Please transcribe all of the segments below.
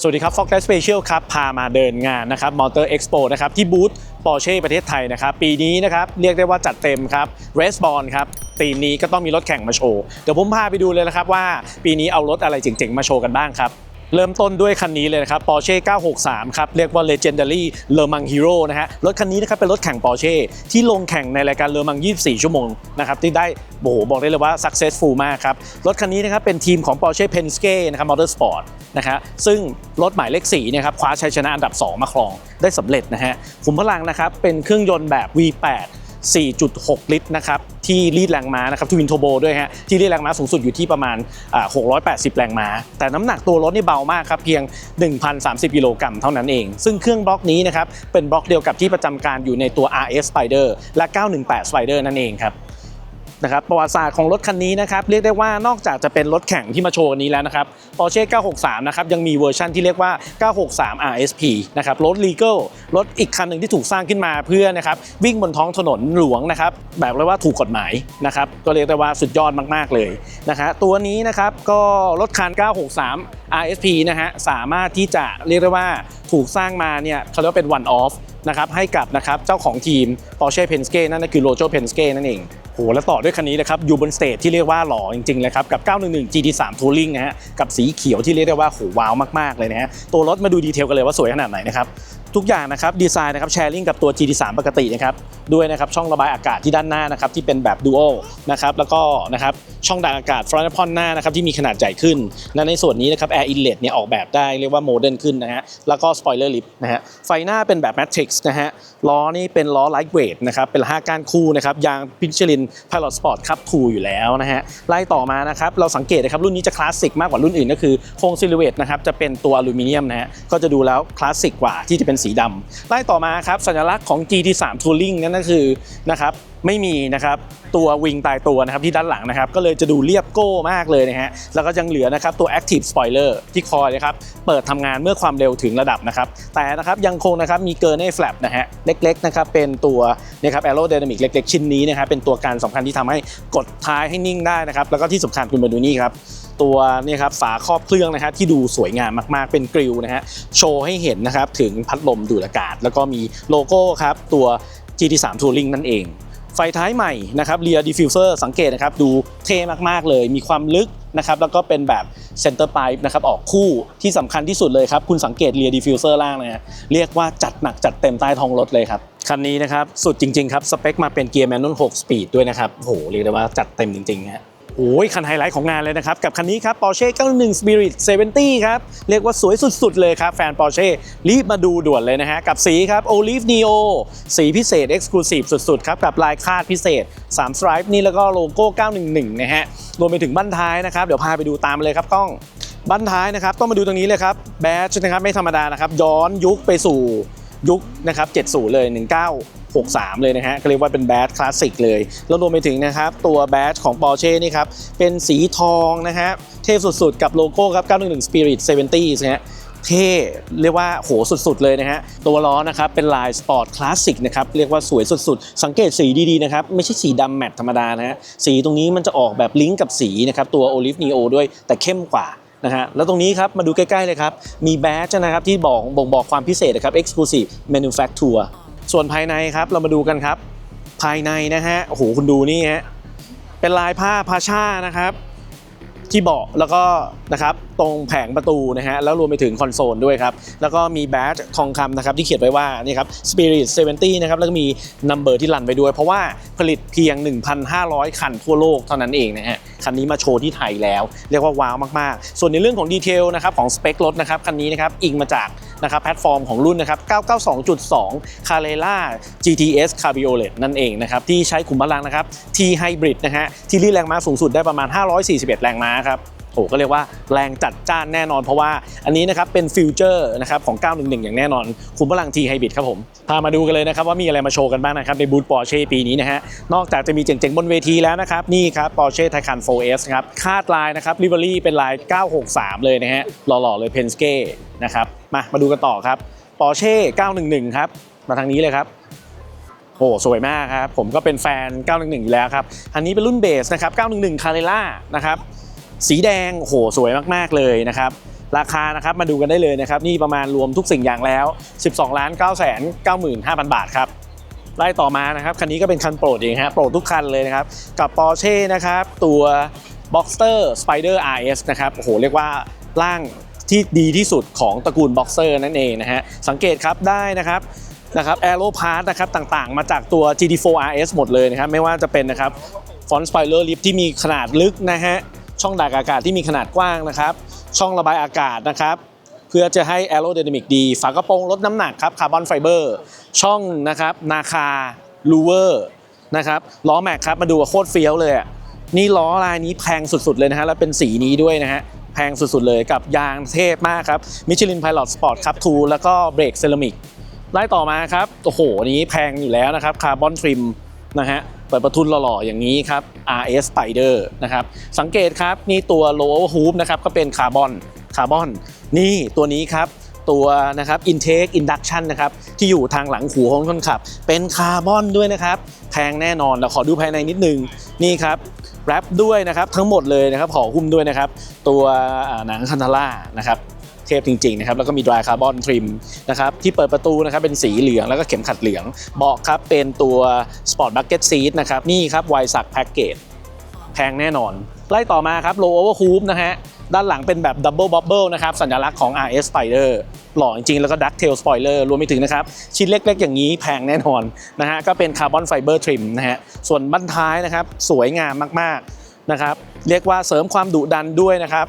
สวัสดีครับ Fox Life Special ครับ พามาเดินงานนะครับ Motor Expo นะครับ ที่บูธ Porsche ประเทศไทยนะครับ ปีนี้นะครับ เรียกได้ว่าจัดเต็มครับ Race b o n ครับทีมนี้ก็ต้องมีรถแข่งมาโชว์ เดี๋ยวผมพาไปดูเลยนะครับว่าปีนี้เอารถอะไรเจ๋งๆ มาโชว์กันบ้างครับ เริ่มต้นด้วยคันนี้เลยนะครับ Porsche 963 ครับ เรียกว่า Legendary Le Mans Hero นะฮะ รถคันนี้นะครับเป็นรถแข่ง Porsche ที่ลงแข่งในรายการ Le Mans 24 ชั่วโมงนะครับ ที่ได้โอ้โหบอกได้เลยว่า successful มากครับ รถคันนี้นะครับเป็นทีมของ Porsche Penske นะครับ Motorsport นะครับซึ่งรถหมายเลข4เนี่ยครับคว้าชัยชนะอันดับ 2 มาครองได้สำเร็จนะฮะขุมพลังนะครับเป็นเครื่องยนต์แบบ V8 4.6 ลิตรนะครับที่รีดแรงม้านะครับทวินโทโบด้วยฮะที่รีดแรงม้าสูงสุดอยู่ที่ประมาณ 680 แรงม้า แต่น้ำหนักตัวรถนี่เบามากครับเพียง 1,030 กิโลกรัมเท่านั้นเอง ซึ่งเครื่องบล็อกนี้นะครับเป็นบล็อกเดียวกับที่ประจำการอยู่ในตัว RS Spider และ 918 Spider นั่นเองครับ นะครับประวัติศาสตร์ของรถคันนี้นะครับเรียกได้ว่านอกจากจะเป็นรถแข่งที่มาโชว์วันนี้แล้วนะครับ Porsche 963 นะครับยังมีเวอร์ชันที่เรียกว่า 963 RSP นะครับรถ legal รถอีกคันหนึ่งที่ถูกสร้างขึ้นมาเพื่อนะครับวิ่งบนท้องถนนหลวงนะครับแบบเรียกว่าถูกกฎหมายนะครับก็เรียกได้ว่าสุดยอดมากๆเลยนะฮะตัวนี้นะครับก็รถคัน 963 RSP นะฮะสามารถที่จะเรียกได้ว่าถูกสร้างมาเนี่ยเขาเรียกว่าเป็น one off นะครับให้กับนะครับเจ้าของทีม Porsche Penske นั่นก็คือ Roger Penske นั่นเอง โหแล้วต่อด้วยคันนี้นะครับอยู่บนสเตจที่เรียกว่าหล่อจริงๆเลยครับกับ 911 GT3 Touring นะฮะกับสีเขียวที่เรียกได้ว่าโหว้าวมากๆเลยนะฮะตัวรถมาดูดีเทลกันเลยว่าสวยขนาดไหนนะครับทุกอย่างนะครับดีไซน์นะครับแชร์ลิงกับตัว GT3 ปกตินะครับด้วยนะครับช่องระบายอากาศที่ด้านหน้านะครับที่เป็นแบบ Dual นะครับแล้วก็นะครับช่องดักอากาศฟรอนต์พอนหน้านะครับที่มีขนาดใหญ่ขึ้นและในส่วนนี้นะครับ Air Inlet เนี่ยออกแบบได้เรียกว่าโมเดิร์นขึ้นนะฮะแล้วก็ Spoiler Lip นะฮะไฟหน้าเป็นแบบ Matrix นะฮะ ล้อนี่เป็นล้อไลท์เวทนะครับเป็น5ก้านคู่นะครับยางพิชลินพายอดสปอร์ตครับถูอยู่แล้วนะฮะไล่ต่อมานะครับเราสังเกตนะครับรุ่นนี้จะคลาสสิกมากกว่ารุ่นอื่นก็คือโครงซิลูเวตนะครับจะเป็นตัวอลูมิเนียมนะฮะก็จะดูแล้วคลาสสิกกว่าที่จะเป็นสีดำไล่ต่อมาครับสัญลักษณ์ของ GT3 Touring นั่นก็คือนะครับ ไม่มีนะครับตัววิงตายตัวนะครับที่ด้านหลังนะครับก็เลยจะดูเรียบโก้มากเลยนะฮะแล้วก็ยังเหลือนะครับตัว Active Spoiler ที่คอยนะครับเปิดทำงานเมื่อความเร็วถึงระดับนะครับแต่นะครับยังคงนะครับมีเกอร์เน่แฟลปนะฮะเล็กๆนะครับเป็นตัวนะครับ Aerodynamic เล็ก ๆ ชิ้นนี้นะครับเป็นตัวการสำคัญที่ทำให้กดท้ายให้นิ่งได้นะครับแล้วก็ที่สำคัญคุณมาดูนี่ครับตัวนี่ครับฝาครอบเครื่องนะฮะที่ดูสวยงามมากๆเป็นกริลนะฮะโชว์ให้เห็นนะครับถึงพัดลมดูดอากาศ แล้วก็มีโลโก้ครับตัว GT3 Touring นั่นเอง ไฟท้ายใหม่นะครับ Rear Diffuser สังเกตนะครับดูเท่มากๆเลย มีความลึกนะครับแล้วก็เป็นแบบเซนเตอร์ไพล์นะครับออกคู่ที่สำคัญที่สุดเลยครับ คุณสังเกต Rear Diffuser ล่างนะฮะเรียกว่าจัดหนักจัดเต็มใต้ท้องรถเลยครับ คันนี้นะครับ สุดจริง ๆ ครับ สเปคมาเป็นเกียร์แมนนวล6สปีดด้วยนะครับโหเรียกได้ว่าจัดเต็มจริงๆฮะ โอ้ยคันไฮไลท์ของงานเลยนะครับ กับคันนี้ครับ Porsche 91 Spirit 70 ครับ เรียกว่าสวยสุด ๆ เลยครับ แฟน Porsche รีบมาดูด่วนเลยนะฮะ กับสีครับ Olive Neo สีพิเศษ Exclusive สุด ๆ ครับ กับลายคาดพิเศษ 3 stripe นี่แล้วก็โลโก้ 911 นะฮะ รวมไปถึงบั้นท้ายนะครับ เดี๋ยวพาไปดูตามเลยครับกล้องบั้นท้ายนะครับ ต้องมาดูตรงนี้เลยครับแบชนะครับไม่ธรรมดานะครับย้อนยุคไปสู่ยุคนะครับ70 เลย 63 เลยนะฮะก็เรียกว่าเป็นแบดคลาสสิกเลย แล้วรวมไปถึงนะครับ ตัวแบดของ Porsche นี่ครับ เป็นสีทองนะฮะเท่สุดๆ กับโลโก้ครับ 911 Spirit 70นะฮะเท่เรียกว่าโหสุดๆเลยนะฮะตัวล้อนะครับเป็นลายสปอร์ตคลาสสิกนะครับเรียกว่าสวยสุดๆ สังเกตสีดีๆนะครับไม่ใช่สีดำแมตธรรมดานะฮะสีตรงนี้มันจะออกแบบลิงก์กับสีนะครับตัว Olive Neo ด้วยแต่เข้มกว่านะฮะแล้วตรงนี้ครับมาดูใกล้ๆเลยครับ มีแบดนะครับที่บอกบ่งบอกความพิเศษนะครับ Exclusive Manufacture ส่วนภายในครับเรามาดูกันครับ ภายในนะฮะโอ้โหคุณดูนี่ฮะเป็นลายผ้าพาชานะครับที่เบาะแล้วก็นะครับตรงแผงประตูนะฮะแล้วรวมไปถึงคอนโซลด้วยครับแล้วก็มีแบดทองคำนะครับที่เขียนไว้ว่านี่ครับ Spirit 70นะครับแล้วก็มีนัมเบอร์ที่รันไปด้วย เพราะว่าผลิตเพียง 1,500 คันทั่วโลกเท่านั้นเองนะฮะคันนี้มาโชว์ที่ไทยแล้ว เรียกว่าว้าวมากๆ ส่วนในเรื่องของดีเทลนะครับของสเปครถนะครับคันนี้นะครับอิงมาจาก นะครับแพลตฟอร์มของรุ่นนะครับ 992.2 Carrera GTS Cabriolet นั่นเองนะครับที่ใช้ขุมพลังนะครับ T Hybrid นะฮะที่รีแรงม้าสูงสุดได้ประมาณ 541 แรงม้าครับ โอ้ก็เรียกว่าแรงจัดจ้านแน่นอน เพราะว่าอันนี้นะครับเป็นฟิวเจอร์นะครับของ 911 อย่างแน่นอน คุมพลัง T Hybrid ครับผม พามาดูกันเลยนะครับว่ามีอะไรมาโชว์กันบ้างนะครับในบูธ Porsche ปีนี้นะฮะ นอกจากจะมีเจ๋งๆบนเวทีแล้วนะครับนี่ครับ Porsche Taycan 4S ครับคาดลายนะครับ livery เป็นลาย 963 เลยนะฮะหล่อๆเลย Penske นะครับมามาดูกันต่อครับ Porsche 911 ครับมาทางนี้เลยครับโอ้สวยมากครับ ผมก็เป็นแฟน 911 อยู่แล้วครับ อันนี้เป็นรุ่นเบสนะครับ 911 Carrera นะครับ สีแดงโหสวยมากๆเลยนะครับราคานะครับมาดูกันได้เลยนะครับนี่ประมาณรวมทุกสิ่งอย่างแล้ว 12ล้าน9แสน95,000 บาทครับไล่ต่อมานะครับคันนี้ก็เป็นคันโปรดเองฮะโปรดทุกคันเลยนะครับกับ Porsche นะครับตัว Boxster Spider RS นะครับโอ้โหเรียกว่าร่างที่ดีที่สุดของตระกูล Boxer นั่นเองนะฮะสังเกตครับได้นะครับนะครับ Aero Part นะครับต่างๆ มาจากตัว GT4 RS หมดเลยนะครับไม่ว่าจะเป็นนะครับ Front Spoiler Lift ที่มีขนาดลึกนะฮะ ช่องดักอากาศที่มีขนาดกว้างนะครับ ช่องระบายอากาศนะครับ เพื่อจะให้ aerodynamic ดี ฝากระโปรงลดน้ำหนักครับคาร์บอนไฟเบอร์ ช่องนะครับนาคาลูเวอร์นะครับล้อแม็กครับมาดูว่าโคตรเฟี้ยวเลยอะนี่ล้อลายนี้แพงสุดๆเลยนะฮะแล้วเป็นสีนี้ด้วยนะฮะแพงสุดๆเลยกับยางเทพมากครับมิชลินไพลอตสปอร์ตคับ2แล้วก็เบรกเซรามิกไล่ต่อมาครับ โอ้โหนี้แพงอยู่แล้วนะครับคาร์บอนทริมนะฮะ เปิดประทุนหล่อๆอย่างนี้ครับ RS Spider นะครับสังเกตครับนี่ตัว lower hoop นะครับก็เป็นคาร์บอนคาร์บอนนี่ตัวนี้ครับตัวนะครับ intake induction นะครับที่อยู่ทางหลังหูของคนขับ เป็นคาร์บอนด้วยนะครับแพงแน่นอนเราขอดูภายในนิดนึงนี่ครับแรปด้วยนะครับทั้งหมดเลยนะครับห่อหุ้มด้วยนะครับตัวหนังคันทาร่านะครับ เทพจริงๆนะครับแล้วก็มี dry carbon trim นะครับที่เปิดประตูนะครับเป็นสีเหลืองแล้วก็เข็มขัดเหลืองเบาะครับเป็นตัว sport bucket seat นะครับนี่ครับไวสักแพ็กเกจแพงแน่นอน ไล่ต่อมาครับ low over hoop นะฮะด้านหลังเป็นแบบ double bubble นะครับสัญลักษณ์ของ RS Spider หล่อจริงๆ แล้วก็ duck tail spoiler รวมไปถึงนะครับ ชิ้นเล็กๆ อย่างนี้แพงแน่นอนนะฮะก็เป็น carbon fiber trim นะฮะส่วนบั้นท้ายนะครับ สวยงามมากๆนะครับเรียกว่าเสริมความดุดันด้วยนะครับ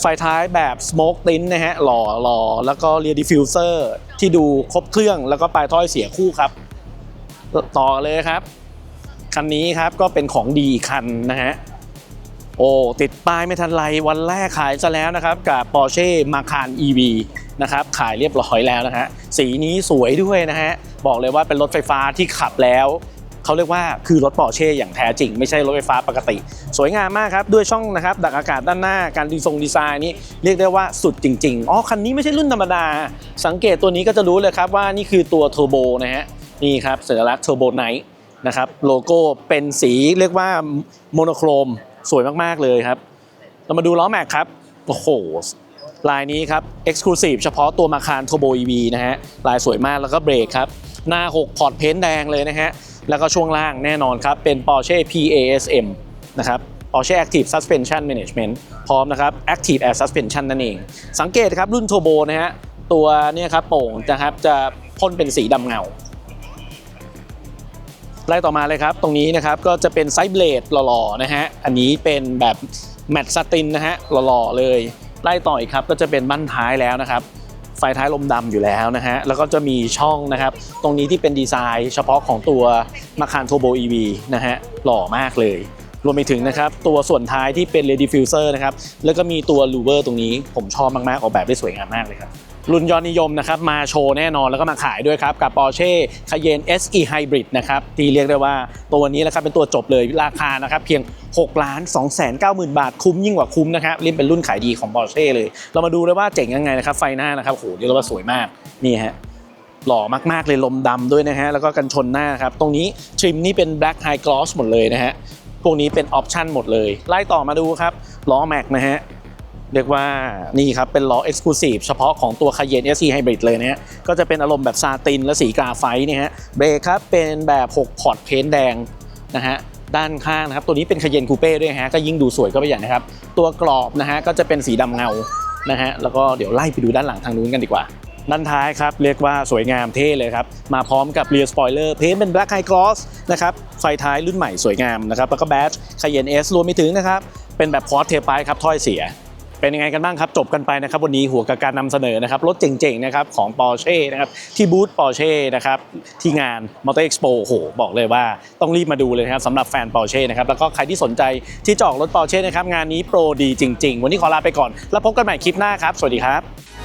ไฟท้ายแบบ smoke tint นะฮะหล่อหล่อแล้วก็ rear diffuser ที่ดูครบเครื่องแล้วก็ปลายถ้อยเสียคู่ครับ ต่อเลยครับ คันนี้ครับก็เป็นของดีคันนะฮะโอ้ติดป้ายไม่ทันไรวันแรกขายซะแล้วนะครับ กับ Porsche Macan EV นะครับขายเรียบร้อยแล้วนะฮะสีนี้สวยด้วยนะฮะบอกเลยว่าเป็นรถไฟฟ้าที่ขับแล้ว เขาเรียกว่าคือรถปอร์เช่อย่างแท้จริง ไม่ใช่รถไฟฟ้าปกติ สวยงามมากครับ ด้วยช่องนะครับดักอากาศด้านหน้าการดีทรงดีไซน์นี้เรียกได้ว่าสุดจริงๆอ๋อคันนี้ไม่ใช่รุ่นธรรมดา สังเกตตัวนี้ก็จะรู้เลยครับว่านี่คือตัวเทอร์โบนะฮะนี่ครับสัญลักษณ์เทอร์โบไนท์นะครับโลโก้เป็นสีเรียกว่าโมโนโครมสวยมากๆเลยครับ เรามาดูล้อแม็กครับโอ้โหลายนี้ครับ Exclusive เฉพาะตัวมาคาร Turbo EV นะฮะ ลายสวยมากแล้วก็เบรกครับ หน้า 6 พอร์ตเพ้นท์แดงเลยนะฮะ แล้วก็ช่วงล่างแน่นอนครับ เป็น Porsche PASM นะครับ Porsche Active Suspension Management พร้อมนะครับ Active Air Suspension นั่นเอง สังเกตครับรุ่น Turbo นะฮะตัวเนี่ยครับโป่งนะครับจะพ่นเป็นสีดำเงาไล่ต่อมาเลยครับ ตรงนี้นะครับก็จะเป็นไซส์เบลดหล่อๆนะฮะอันนี้เป็นแบบแมตต์สตินนะฮะหล่อๆเลยไล่ต่ออีกครับก็จะเป็นบั้นท้ายแล้วนะครับ ไฟท้ายลมดำอยู่แล้วนะฮะแล้วก็จะมีช่องนะครับ ตรงนี้ที่เป็นดีไซน์เฉพาะของตัวมาคานโทโบ EV นะฮะหล่อมากเลยรวมไปถึงนะครับตัวส่วนท้ายที่เป็นเรดิฟิวเซอร์นะครับแล้วก็มีตัวลูเวอร์ตรงนี้ผมชอบมากๆ ออกแบบได้สวยงามมากเลยครับ รุ่นยอดนิยมนะครับมาโชว์แน่นอนแล้วก็มาขายด้วยครับ กับ Porsche Cayenne SE Hybrid นะครับที่เรียกได้ว่าตัวนี้นะครับเป็นตัวจบเลยราคานะครับเพียง6ล้าน2 9 0 0 0 0 บาทคุ้มยิ่งกว่าคุ้มนะครับเรียกเป็นรุ่นขายดีของ Porsche เลย เรามาดูเลยว่าเจ๋งยังไงนะครับไฟหน้านะครับโหเรียกว่าสวยมากนี่ฮะหล่อมากๆเลยลมดำด้วยนะฮะแล้วก็กันชนหน้าครับ ตรงนี้ทริมนี่เป็น Black High Gloss หมดเลยนะฮะพวกนี้เป็นออปชั่นหมดเลย ไล่ต่อมาดูครับล้อแม็กนะฮะ เรียกว่านี่ครับเป็นล้อ Exclusive เฉพาะของตัว Cayenne SE Hybrid เลยนะฮะก็จะเป็นอารมณ์แบบซาตินและสีกราไฟต์เนี่ยฮะเบรกครับเป็นแบบ 6 พอร์ตเพ้นท์แดงนะฮะด้านข้างนะครับตัวนี้เป็น Cayenne Coupe ด้วยฮะก็ยิ่งดูสวยก็ไปอย่างนะครับ ตัวกรอบนะฮะก็จะเป็นสีดำเงานะฮะแล้วก็เดี๋ยวไล่ไปดูด้านหลังทางนู้นกันดีกว่าด้านท้ายครับ เรียกว่าสวยงามเท่เลยครับ มาพร้อมกับ rear spoiler เพ้นท์เป็น black high gloss นะครับ ไฟท้ายรุ่นใหม่สวยงามนะครับ แล้วก็ badge Cayenne S รวมไปถึงนะครับ เป็นแบบ quad tailpipe ครับถ้อยเสีย เป็นยังไงกันบ้างครับ จบกันไปนะครับวันนี้หัวกับการนำเสนอนะครับรถเจ๋งๆนะครับของ Porsche นะครับที่บูธ Porsche นะครับที่งาน Motor Expo โอ้โหบอกเลยว่าต้องรีบมาดูเลยนะครับสำหรับแฟน Porsche นะครับแล้วก็ใครที่สนใจที่จะออกรถ Porsche นะครับงานนี้โปรดีจริง ๆ วันนี้ขอลาไปก่อน แล้วพบกันใหม่คลิปหน้าครับ สวัสดีครับ